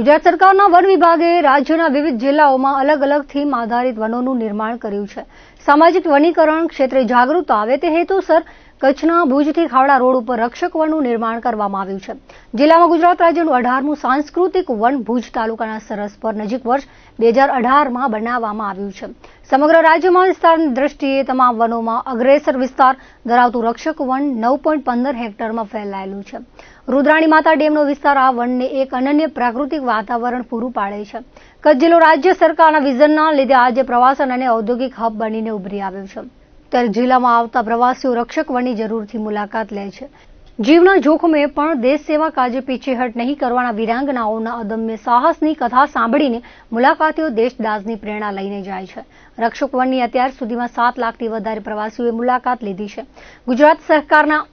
ગુજરાત સરકારના વન વિભાગે રાજ્યના વિવિધ જિલ્લાઓમાં અલગ અલગ થીમ આધારિત વનોનું નિર્માણ કર્યું છે. સામાજિક વનીકરણ ક્ષેત્રે જાગૃતતા આવે તે હેતુસર કચ્છના ભુજથી ખાવડા રોડ ઉપર રક્ષક વનનું નિર્માણ કરવામાં આવ્યું છે. જિલ્લામાં ગુજરાત રાજ્યનું અઢારમું સાંસ્કૃતિક વન ભુજ તાલુકાના સરસ પર નજીક વર્ષ બે હજાર અઢારમાં બનાવવામાં આવ્યું છે. સમગ્ર રાજ્યમાં વિસ્તારની દ્રષ્ટિએ તમામ વનોમાં અગ્રેસર વિસ્તાર ધરાવતું રક્ષક વન નવ પોઈન્ટ પંદર હેક્ટરમાં ફેલાયેલું છે. રુદ્રાણી માતા ડેમનો વિસ્તાર આ વનને એક અનન્ય પ્રાકૃતિક વાતાવરણ પૂરું પાડે છે. કચ્છ જિલ્લો રાજ્ય સરકારના વિઝનના લીધે આજે પ્રવાસન અને ઔદ્યોગિક હબ બનીને ઉભરી આવ્યો છે. ત્યારે જિલ્લામાં આવતા પ્રવાસીઓ રક્ષક વનની જરૂરથી મુલાકાત લે છે. જીવના જોખમે પણ દેશ સેવા કાજે પીછેહટ નહીં કરવાના વીરાંગનાઓના અદમ્ય સાહસની કથા સાંભળીને મુલાકાતીઓ દેશદાસની પ્રેરણા લઈને જાય છે. રક્ષક વનની અત્યાર સુધીમાં સાત લાખથી વધારે પ્રવાસીઓએ મુલાકાત લીધી છે. ગુજરાત સરકારના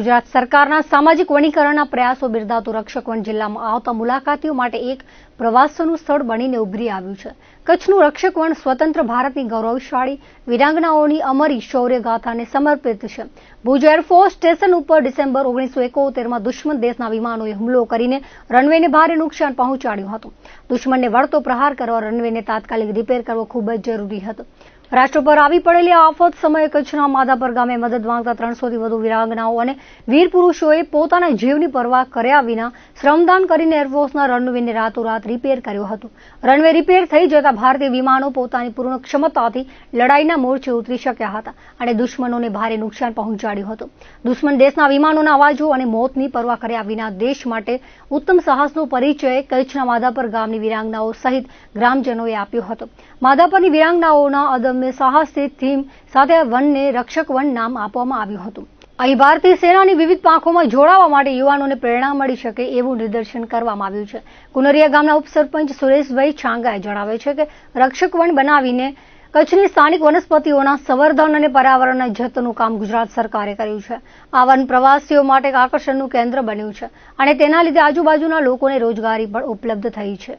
ગુજરાત સરકારના સામાજિક વનીકરણના પ્રયાસો બિરદાવતું રક્ષકવન જિલ્લામાં આવતા મુલાકાતીઓ માટે એક પ્રવાસનું સ્થળ બનીને ઉભરી આવ્યું છે. કચ્છનું રક્ષકવન સ્વતંત્ર ભારતની ગૌરવશાળી વીરાંગનાઓની અમરી શૌર્ય ગાથાને સમર્પિત છે. ભુજ એરફોર્સ સ્ટેશન ઉપર ડિસેમ્બર ઓગણીસો એકોતેરમાં દુશ્મન દેશના વિમાનોએ હુમલો કરીને રનવેને ભારે નુકસાન પહોંચાડ્યું હતું. દુશ્મનને વળતો પ્રહાર કરવા રનવેને તાત્કાલિક રિપેર કરવો ખૂબ જ જરૂરી હતો. રાષ્ટ્ર પર આવી પડેલી આફત સમયે કચ્છના માધાપર ગામે મદદ માંગતા ત્રણસોથી વધુ વિરાંગનાઓ અને વીર પુરુષોએ પોતાના જીવની પરવા કર્યા વિના શ્રમદાન કરીને એરફોર્સના રનવેને રાતોરાત રિપેર કર્યો હતો. રનવે રિપેર થઈ જતા ભારતીય વિમાનો પોતાની પૂર્ણ ક્ષમતાથી લડાઈના મોરચે ઉતરી શક્યા હતા અને દુશ્મનોને ભારે નુકસાન પહોંચાડ્યું હતું. દુશ્મન દેશના વિમાનોના અવાજો અને મોતની પરવા કર્યા વિના દેશ માટે ઉત્તમ સાહસનો પરિચય કચ્છના માધાપર ગામની વિરાંગનાઓ સહિત ગ્રામજનોએ આપ્યો હતો. માધાપરની વિરાંગનાઓના અદમ્ય સાહસિક થીમ સાથે વનને રક્ષક વન નામ આપવામાં આવ્યું હતું. અહીં ભારતીય સેનાની વિવિધ પાંખોમાં જોડાવા માટે યુવાનોને પ્રેરણા મળી શકે એવું નિદર્શન કરવામાં આવ્યું છે. કુનરિયા ગામના ઉપસરપંચ સુરેશભાઈ છાંગાએ જણાવે છે કે રક્ષક વન બનાવીને કચ્છની સ્થાનિક વનસ્પતિઓના સંવર્ધન અને પર્યાવરણના જતનનું કામ ગુજરાત સરકારે કર્યું છે. આ વન પ્રવાસીઓ માટે આકર્ષણનું કેન્દ્ર બન્યું છે અને તેના લીધે આજુબાજુના લોકોને રોજગારી પણ ઉપલબ્ધ થઈ છે.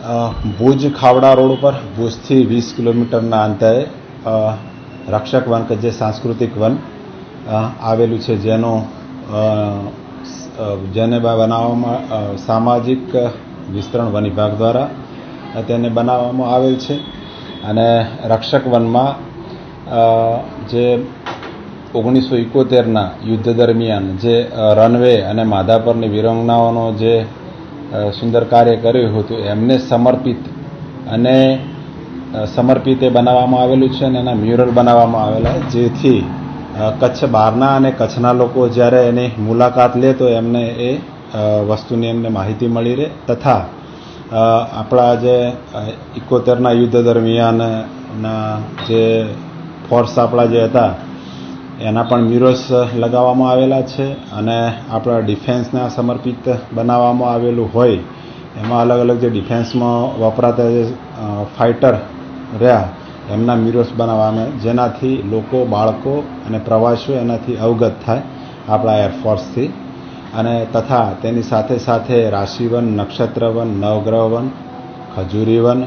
ભુજ ખાવડા રોડ ઉપર, ભુજથી વીસ કિલોમીટરના અંતરે રક્ષક વન કે જે સાંસ્કૃતિક વન આવેલું છે જેનો જેને બનાવવામાં સામાજિક વિસ્તરણ વન વિભાગ દ્વારા તેને બનાવવામાં આવેલ છે. અને રક્ષક વનમાં જે ઓગણીસો ઇકોતેરના યુદ્ધ દરમિયાન જે રનવે અને માધાપરની વિરંગનાઓનો જે સુંદર કાર્ય કર્યું હતું, એમને સમર્પિત અને સમર્પિત એ બનાવવામાં આવેલું છે અને એના મ્યુરલ બનાવવામાં આવેલા જેથી કચ્છ બહારના અને કચ્છના લોકો જ્યારે એની મુલાકાત લે તો એમને એ વસ્તુની એમને માહિતી મળી રહે. તથા આપણા જે ઇકોતેરના યુદ્ધ દરમિયાનના જે ફોર્સ આપણા જે હતા એના પણ મ્યુરલ્સ લગાવવામાં આવેલા છે અને આપણા ડિફેન્સને સમર્પિત બનાવવામાં આવેલું હોય, એમાં અલગ અલગ જે ડિફેન્સમાં વપરાતા જે ફાઇટર રહ્યા, એમના મ્યુરલ્સ બનાવવામાં જેનાથી લોકો, બાળકો અને પ્રવાસીઓ એનાથી અવગત થાય આપણા એરફોર્સથી અને તથા તેની સાથે સાથે રાશિવન, નક્ષત્રવન, નવગ્રહવન, ખજૂરીવન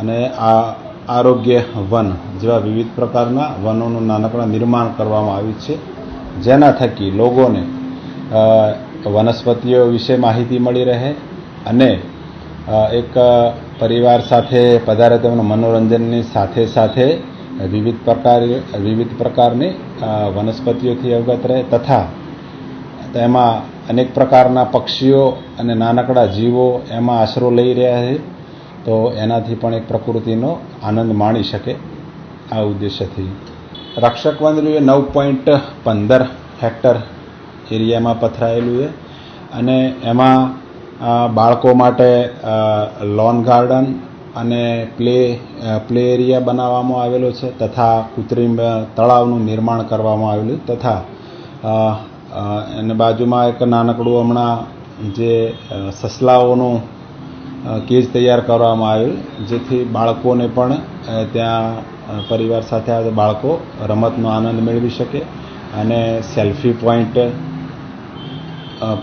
અને આ આરોગ્ય વન જેવા વિવિધ પ્રકારના વનોનું નાનકડા નિર્માણ કરવામાં આવ્યું છે. જેના થકી લોકોને વનસ્પતિઓ વિશે માહિતી મળી રહે અને એક પરિવાર સાથે પધારે તેમનું મનોરંજનની સાથે સાથે વિવિધ પ્રકાર, વિવિધ પ્રકારની વનસ્પતિઓથી અવગત રહે તથા તેમાં અનેક પ્રકારના પક્ષીઓ અને નાનકડા જીવો એમાં આશરો લઈ રહ્યા છે. તો એનાથી પણ એક પ્રકૃતિનો આનંદ માણી શકે આ ઉદ્દેશ્યથી. રક્ષક વન એ નવ પોઈન્ટ પંદર હેક્ટર એરિયામાં પથરાયેલું છે અને એમાં બાળકો માટે લોન ગાર્ડન અને પ્લે પ્લે એરિયા બનાવવામાં આવેલો છે તથા કૃત્રિમ તળાવનું નિર્માણ કરવામાં આવેલું તથા એને બાજુમાં એક નાનકડું હમણાં જે સસલાઓનું કેજ તૈયાર કરવામાં આવેલ, જેથી બાળકોને પણ ત્યાં પરિવાર સાથે આવે બાળકો રમતનો આનંદ મેળવી શકે અને સેલ્ફી પોઈન્ટ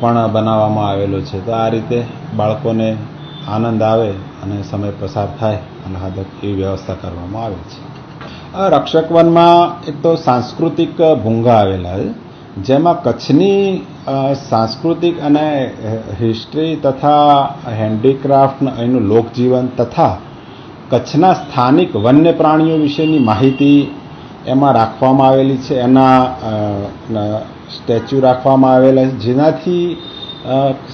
પણ બનાવવામાં આવેલો છે. તો આ રીતે બાળકોને આનંદ આવે અને સમય પસાર થાય અને આહલાદક એવી વ્યવસ્થા કરવામાં આવે છે. રક્ષકવનમાં એક તો સાંસ્કૃતિક ભૂંગા આવેલા છે. જેમાં કચ્છની સાંસ્કૃતિક અને હિસ્ટ્રી તથા હેન્ડીક્રાફ્ટ એનું લોકજીવન તથા કચ્છના સ્થાનિક વન્ય પ્રાણીઓ વિશેની માહિતી એમાં રાખવામાં આવેલી છે. એના સ્ટેચ્યુ રાખવામાં આવેલા છે. જેનાથી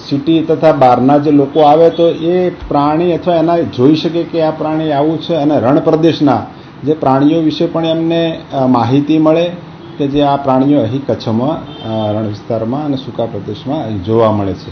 સિટી તથા બહારના જે લોકો આવે તો એ પ્રાણી અથવા એના જોઈ શકે કે આ પ્રાણી આવું છે અને રણ પ્રદેશના જે પ્રાણીઓ વિશે પણ એમને માહિતી મળે. કે જે આ પ્રાણીઓ અહીં કચ્છમાં રણ વિસ્તારમાં અને સૂકા પ્રદેશમાં જોવા મળે છે.